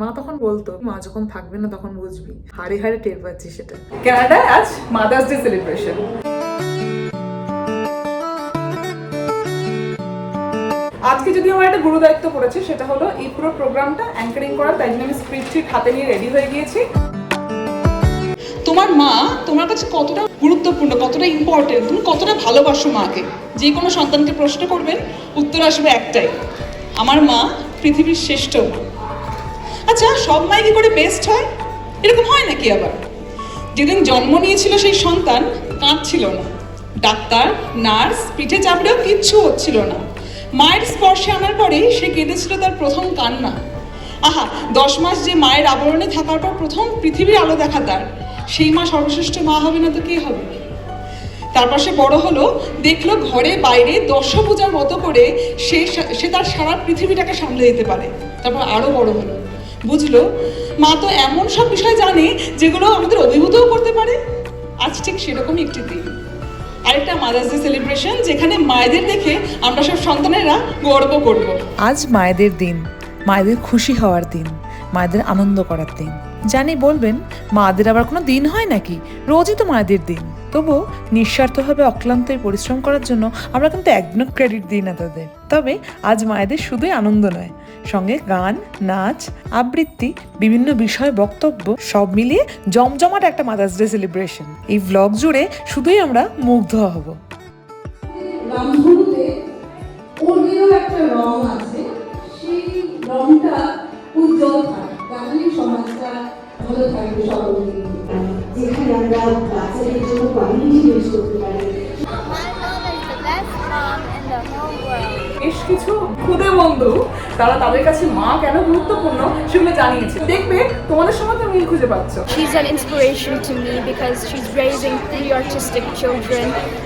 মা তখন বলতো, মা যখন থাকবে না তখন বুঝবি। হাড়ে হাড়ে টের পাচ্ছি সেটা। কানাডায় আজ মাদার্স ডে সেলিব্রেশন আজকে যদি আমার একটা গুরু দায়িত্ব পড়েছে, সেটা হলো এই পুরো প্রোগ্রামটা অ্যাঙ্কারিং করার, তাই জন্য আমি স্ক্রিপ্ট হাতে নিয়ে রেডি হয়ে গিয়েছি। তোমার মা তোমার কাছে কতটা গুরুত্বপূর্ণ, কতটা ইম্পর্টেন্ট তুমি কতটা ভালোবাসো মাকে? যে কোনো সন্তানকে প্রশ্ন করবেন, উত্তর আসবে একটাই। আমার মা পৃথিবীর শ্রেষ্ঠ আচ্ছা সব মাই কি করে বেস্ট হয়? এরকম হয় নাকি আবার? যেদিন জন্ম নিয়েছিল সেই সন্তান কাঁদছিল না। ডাক্তার, নার্স, পিঠে চাপড়েও কিচ্ছু হচ্ছিল না। মায়ের স্পর্শে আনার পরেই সে কেঁদেছিল তার প্রথম কান্না। আহা, দশ মাস যে মায়ের আবরণে থাকার পর প্রথম পৃথিবীর আলো দেখা তার। সেই মা সর্বশ্রেষ্ঠ মা হবে না তো কে হবে? তারপর সে বড় হলো, দেখল ঘরে বাইরে দশভূজার মতো করে সে সে তার সারা পৃথিবীটাকে সামলে দিতে পারে। তারপর আরও বড় হলো। বুঝলো? মা তো এমন সব বিষয় জানে যেগুলো আমাদের অভিভূতও করতে পারে। আজ ঠিক সেরকমই একটি দিন। আরেকটা মাদার্স ডে সেলিব্রেশন যেখানে মায়েদের দেখে আমরা সব সন্তানেরা গর্ব করব। আজ মায়েদের দিন, মায়েদের খুশি হওয়ার দিন, মায়েদের আনন্দ করার দিন। জানি বলবেন, মাদের আবার কোনো দিন হয় নাকি? রোজই তো মায়েদের দিন। তবুও নিঃস্বার্থভাবে অক্লান্ত পরিশ্রম করার জন্য আমরা কিন্তু একদিনও ক্রেডিট দিই না তাদের। তবে আজ মায়েদের শুধুই আনন্দ নয়, সঙ্গে গান, নাচ, আবৃত্তি, বিভিন্ন বিষয়, বক্তব্য, সব মিলিয়ে জমজমাট একটা মাদার্স ডে সেলিব্রেশন এই ব্লগ জুড়ে শুধুই আমরা মুগ্ধ হব। বন্ধু তারা তাদের কাছে মা কেন গুরুত্বপূর্ণ সেগুলো জানিয়েছে দেখবে তোমাদের সময় তো মিল খুঁজে পাচ্ছ She's an inspiration to me because she's raising three autistic children,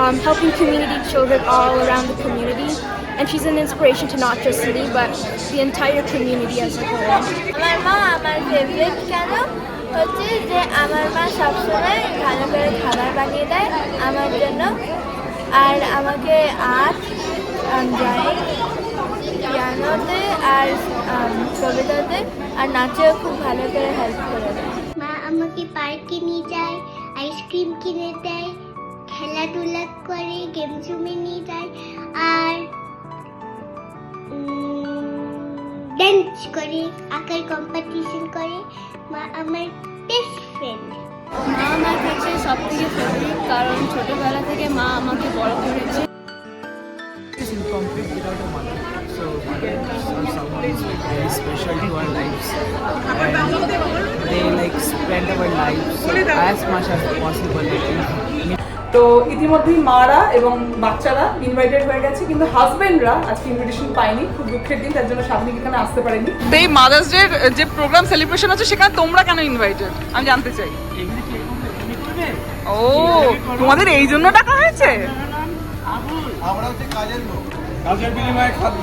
um, helping community children all around the community. And she's an inspiration to not just me, but the entire community as a whole. আমার মা আমার favourite কেন হচ্ছে যে আমার মা সবসময় ভালো করে খাবার বানিয়ে দেয় আমার জন্য আর আমাকে আর্ট ড্রয়িং পিয়ানোতে আর কবিতাতে আর নাচেও খুব ভালো করে হেল্প করে দেয়। মা আমাকে পার্কে নিয়ে যায় আইসক্রিম কিনে দেয় খেলাধুলা করে গেম জুমে নিয়ে যায় আর ডান্স করে আঁকার কম্পিটিশন করে। মা আমার বেস্ট ফ্রেন্ড মা আমার কাছে সব থেকে ফেভারিট কারণ ছোটবেলা থেকে মা আমাকে বড় করেছে। Someone like very special to our lives, and they like spend our lives as much as possible. তো ইতিমধ্যেই মারা এবং বাচ্চারা ইনভাইটেড হয়ে গেছে কিন্তু হাজবেন্ডরা আজকে ইনভিটেশন পায়নি। খুব দুঃখের দিন তার জন্য সামনে এখানে আসতে পারেনি তো এই মাদার্স ডে যে প্রোগ্রাম সেলিব্রেশন আছে সেখানে তোমরা কেন ইনভাইটেড আমি জানতে চাই। ও তোমাদের এই জন্য টাকা হয়েছে? আমরা হচ্ছে কাজের লোক। কাজের বিনিময়ে খাদ্য।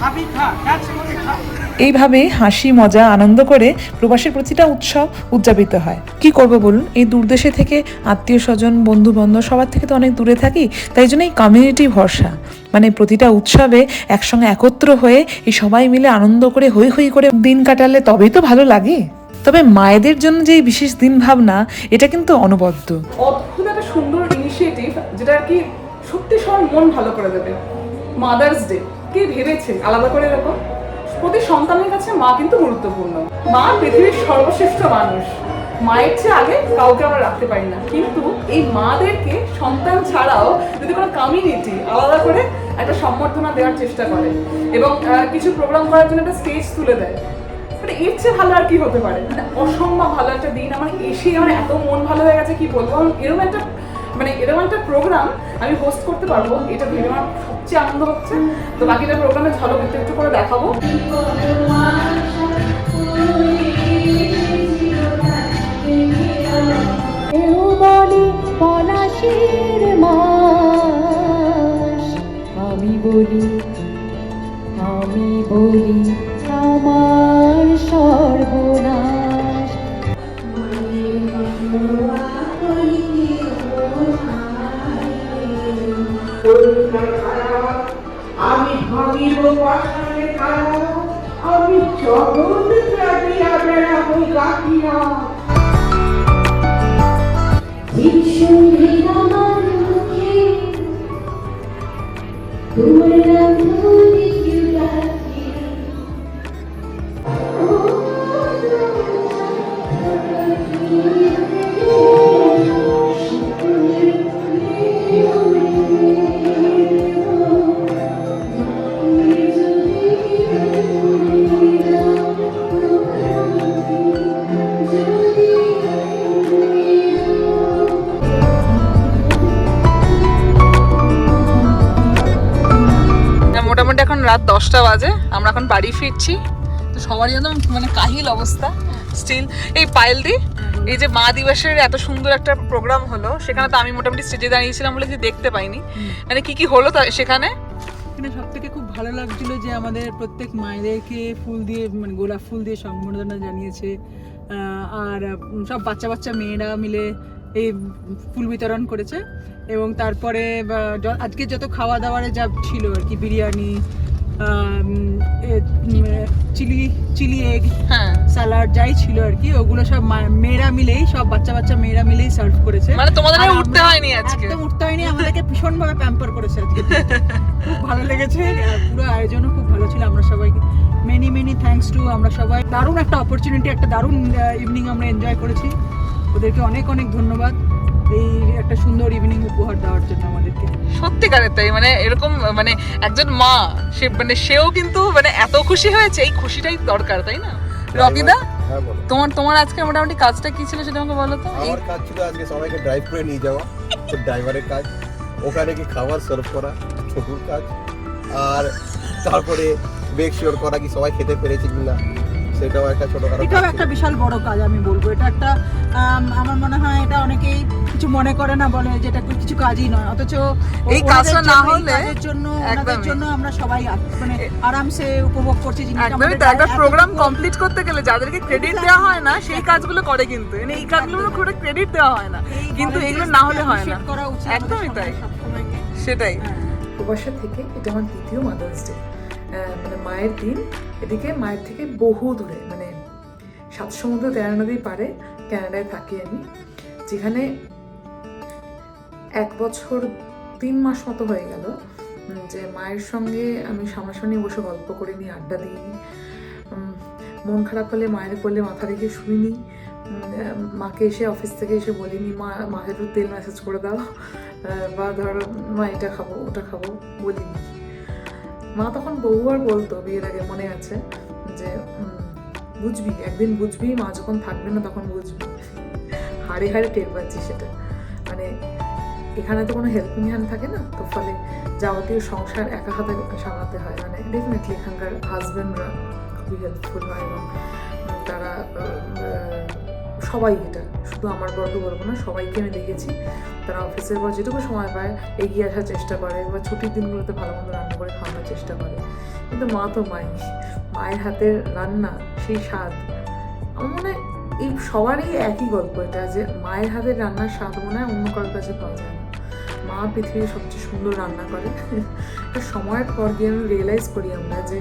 খাবি খা কাজ করে খা। এইভাবে হাসি মজা আনন্দ করে প্রবাসের প্রতিটা উৎসব উদযাপিত হয়। কি করব বলুন? এই দূরদেশে থেকে আত্মীয় স্বজন বন্ধু বান্ধব সবার থেকে তো অনেক দূরে থাকি তাই জন্য এই কমিউনিটি ভরসা। মানে প্রতিটা উৎসবে একসঙ্গে একত্র হয়ে এই সবাই মিলে আনন্দ করে হই হই করে দিন কাটালে তবেই তো ভালো লাগে। তবে মায়েদের জন্য যে বিশেষ দিন ভাবনা এটা কিন্তু অনবদ্য। অদ্ভুত একটা সুন্দর ইনিশিয়েটিভ যেটা আর কি সত্যি সবার মন ভালো করে দেবে। মাদার্স ডে কে ভেবেছে? আলাদা করে এরকম প্রতি সন্তানের কাছে মা কিন্তু গুরুত্বপূর্ণ। মা পৃথিবীর সর্বশ্রেষ্ঠ মানুষ। মায়ের চেয়ে আগে কাউকে আমরা রাখতে পারি না। কিন্তু এই মাদেরকে সন্তান ছাড়াও যদি কোনো কমিউনিটি আলাদা করে একটা সম্বর্ধনা দেওয়ার চেষ্টা করে এবং কিছু প্রোগ্রাম করার জন্য একটা স্টেজ তুলে দেয় মানে এর চেয়ে ভালো আর কি হতে পারে? মানে অসম্ভব ভালো একটা দিন। আমার এসে আমার এত মন ভালো হয়ে গেছে, কি বলব? এরকম একটা মানে এরকম একটা প্রোগ্রাম আমি হোস্ট করতে পারব, এটা ভেবে আমার সবচেয়ে আনন্দ হচ্ছে। তো বাকিটা প্রোগ্রামে ঝলক, একটু একটু করে দেখাবো। আমি বলি আমি বলি আমার সর্বনাশ। আমি ভাবিব পাশানে খারাপ কাটিয়া বেড়াবো কাটিয়া বিশ্বহীন আমার মুখে তোমার মোটামুটি এখন রাত দশটা বাজে আমরা এখন বাড়ি ফিরছি। তো সবারই একদম মানে কাহিল অবস্থা। স্টিল এই পায়েল দি এই যে মা দিবসের এত সুন্দর একটা প্রোগ্রাম হলো সেখানে তো আমি মোটামুটি স্টেজে দাঁড়িয়েছিলাম বলে কিছু দেখতে পাইনি। মানে কি কি হলো তা সেখানে? এখানে সব থেকে খুব ভালো লাগছিল যে আমাদের প্রত্যেক মায়েদেরকে ফুল দিয়ে মানে গোলাপ ফুল দিয়ে সম্বর্ধনা জানিয়েছে। আর সব বাচ্চা বাচ্চা মেয়েরা মিলে এই ফুল বিতরণ করেছে এবং তারপরে আজকে যত খাওয়া দাওয়ারে যা ছিল আর কি বিরিয়ানি চিলি চিলি এগ হ্যাঁ। স্যালাড যাই ছিল আর কি ওগুলো সব মেয়েরা মিলেই সব বাচ্চা বাচ্চা মেয়েরা মিলেই সার্ভ করেছে। মানে তোমাদের উঠতে হয়নি আজকে। একদম উঠতে হয়নি আমাদেরকে ভীষণ ভাবে প্যাম্পার করেছে আজকে। খুব ভালো লেগেছে পুরো আয়োজনও খুব ভালো ছিল আমরা সবাইকে মেনি মেনি থ্যাঙ্কস টু আমরা সবাই। দারুণ একটা অপরচুনিটি একটা দারুণ ইভিনিং আমরা এনজয় করেছি। ওদেরকে অনেক অনেক ধন্যবাদ এই একটা সুন্দর ইভিনিং উপহার দেওয়ার জন্য আমাদেরকে। সত্যিকারের তাই মানে এরকম মানে একজন মা সে মানে সেও কিন্তু মানে এত খুশি হয়েছে এই খুশিটাই দরকার তাই না? রকিদা হ্যাঁ তোমার তোমার আজকে মোটামুটি কাজটা কি ছিল সেটা আমাকে বলো তো? আমার কাজ ছিল আজকে সবাইকে ড্রাইভ করে নিয়ে যাওয়া ড্রাইভারের কাজ ওখানে কি খাবার সার্ভ করা ছোটুর কাজ আর তারপরে মেক শিওর করা কি সবাই খেতে পেরেছে কিনা। সেটাও একটা ছোটখাটো এটাও একটা বিশাল বড় কাজ আমি বলব। এটা একটা আমার মনে হয় এটা অনেকেই কিছু মনে করে না বলে যে এটা কিছু কাজই নয়। অথচ এই কাজটা না হলে কাজের জন্য ওনাদের জন্য আমরা সবাই মানে আরামসে উপভোগ করছি জিনিসটা একদমই একটা প্রোগ্রাম কমপ্লিট করতে গেলে যাদেরকে ক্রেডিট দেওয়া হয় না সেই কাজগুলো করে কিন্তু। মানে এই কাজগুলো করে ক্রেডিট দেওয়া হয় না। কিন্তু এগুলো না হলে হয় না। করা উচিত একদমই তাই। সেটাই। হ্যাঁ। প্রবাসা থেকে এটা আমার দ্বিতীয় মাদার্স ডে মানে মায়ের দিন এদিকে মায়ের থেকে বহু দূরে মানে সাত সমুদ্র তেরো নদী পারে ক্যানাডায় থাকি আমি, যেখানে এক বছর তিন মাস মতো হয়ে গেল যে মায়ের সঙ্গে আমি সামনাসামনি বসে গল্প করিনি আড্ডা দিইনি মন খারাপ হলে মায়ের কোলে মাথা রেখে শুইনি মাকে এসে অফিস থেকে এসে বলিনি মা মাকে তেল মেসেজ করে দাও বা ধরো, মা এটা খাব, ওটা খাব, বলিনি। মা তখন বহুবার বলতো, বিয়ের আগে মনে আছে, যে বুঝবি, একদিন বুঝবি, মা যখন থাকবে না তখন বুঝবি। হাড়ে হাড়ে টের পাচ্ছি সেটা। মানে এখানে তো কোনো হেল্পিং হ্যান্ড থাকে না, তো ফলে যাবতীয় সংসার একা হাতে সামলাতে হয়। মানে ডেফিনেটলি এখানকার হাজব্যান্ডরা খুবই হেল্পফুল হয় এবং তারা সবাই এটা শুধু আমার বর্গ বলব না, সবাইকে আমি দেখেছি। তারা অফিসের পর যেটুকু সময় পায়, এগিয়ে আসার চেষ্টা করে বা ছুটির দিনগুলোতে ভালো মন্দ রান্না করে খাওয়ানোর চেষ্টা করে। কিন্তু মা তো মাই, মায়ের হাতের রান্না, সেই স্বাদ। আমার মনে এই সবারই একই গল্প এটা যে মায়ের হাতের রান্নার স্বাদ মনে হয় অন্য কারোর কাছে পাওয়া যায় না। মা পৃথিবীর সবচেয়ে সুন্দর রান্না করে। সময়ের পর গিয়ে আমি রিয়েলাইজ করি আমরা যে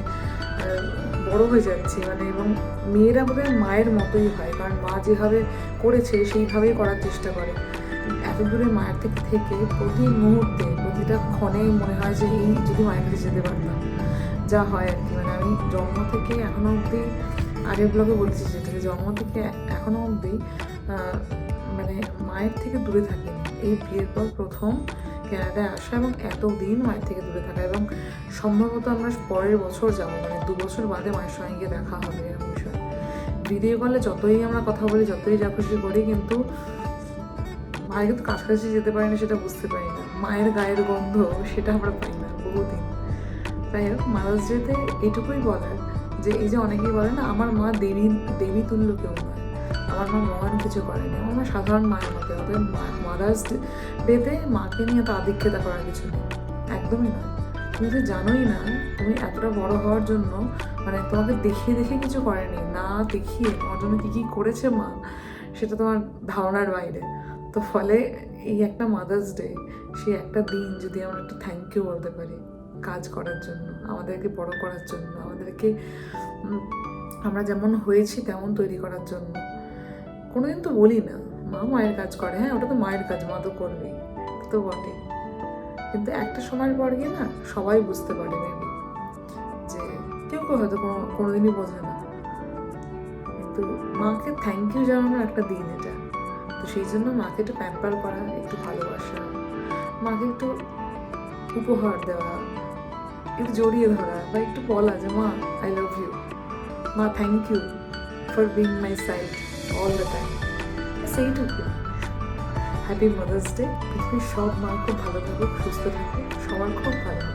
বড় হয়ে যাচ্ছি মানে এবং মেয়েরা বোধহয় মায়ের মতোই হয়, কারণ মা যেভাবে করেছে সেইভাবেই করার চেষ্টা করে। এত দূরে মায়ের থেকে থেকে প্রতি মুহূর্তে, প্রতিটা ক্ষণে মনে হয় যে এই যদি মায়ের কাছে যেতে পারতাম, যা হয় আর কি। মানে আমি জন্ম থেকে এখনও অবধি আগের ব্লগে বলেছি যেটা যে জন্ম থেকে এখনও অবধি মানে মায়ের থেকে দূরে থাকি এই বিয়ের পর প্রথম ক্যানাডায় আসা এবং এতদিন মায়ের থেকে দূরে থাকা এবং সম্ভবত আমরা পরের বছর যাব মানে দু বছর বাদে মায়ের সঙ্গে গিয়ে দেখা হবে এরকম বিষয়। ভিডিও কলে যতই আমরা কথা বলি, যতই যা খুশি করি, কিন্তু মায়ের কিন্তু কাছাকাছি যেতে পারি না সেটা বুঝতে পারি না। মায়ের গায়ের গন্ধ সেটা আমরা পাই না বহুদিন। তাই হোক, মাদার্স ডেতে এটুকুই বলার যে, এই যে অনেকেই বলে না, আমার মা দেবী দেবী তুল্য কেউ নয়। আমার মহান কিছু করেনি। আমার সাধারণ মায়ের মতো অতএব মাদার্স ডেতে মাকে নিয়ে তো আধিক্যতা করার কিছু নেই। একদমই নয়। তুমি তো জানোই না, তুমি এতটা বড় হওয়ার জন্য মানে তোমাকে দেখিয়ে দেখে কিছু করেনি, না দেখিয়ে তোমার জন্য কী কী করেছে মা, সেটা তোমার ধারণার বাইরে। তো ফলে এই একটা মাদার্স ডে সেই একটা দিন যদি আমরা একটু থ্যাংক ইউ বলতে পারি, কাজ করার জন্য, আমাদেরকে বড় করার জন্য, আমাদেরকে আমরা যেমন হয়েছি তেমন তৈরি করার জন্য। কোনোদিন তো বলি না, মা মায়ের কাজ করে হ্যাঁ ওটা তো মায়ের কাজ, মা তো করবেই, তো বটে। কিন্তু একটা সময়ের পর গিয়ে না, সবাই বুঝতে পারে মেবি যে কেউ কেউ হয়তো কোনো, কোনোদিনই বোঝে না। কিন্তু মাকে থ্যাংক ইউ জানানোর একটা দিন এটা। তো সেই জন্য মাকে একটু প্যাম্পার করা, একটু ভালোবাসা, মাকে একটু উপহার দেওয়া, একটু জড়িয়ে ধরা বা একটু বলা যে, মা আই লাভ ইউ মা thank you for being my side all the time সেইটুকু হ্যাপি মাদার্স ডে পৃথিবীর সব মা খুব ভালো থাকুক সুস্থ থাকুক, সবার খুব ভালো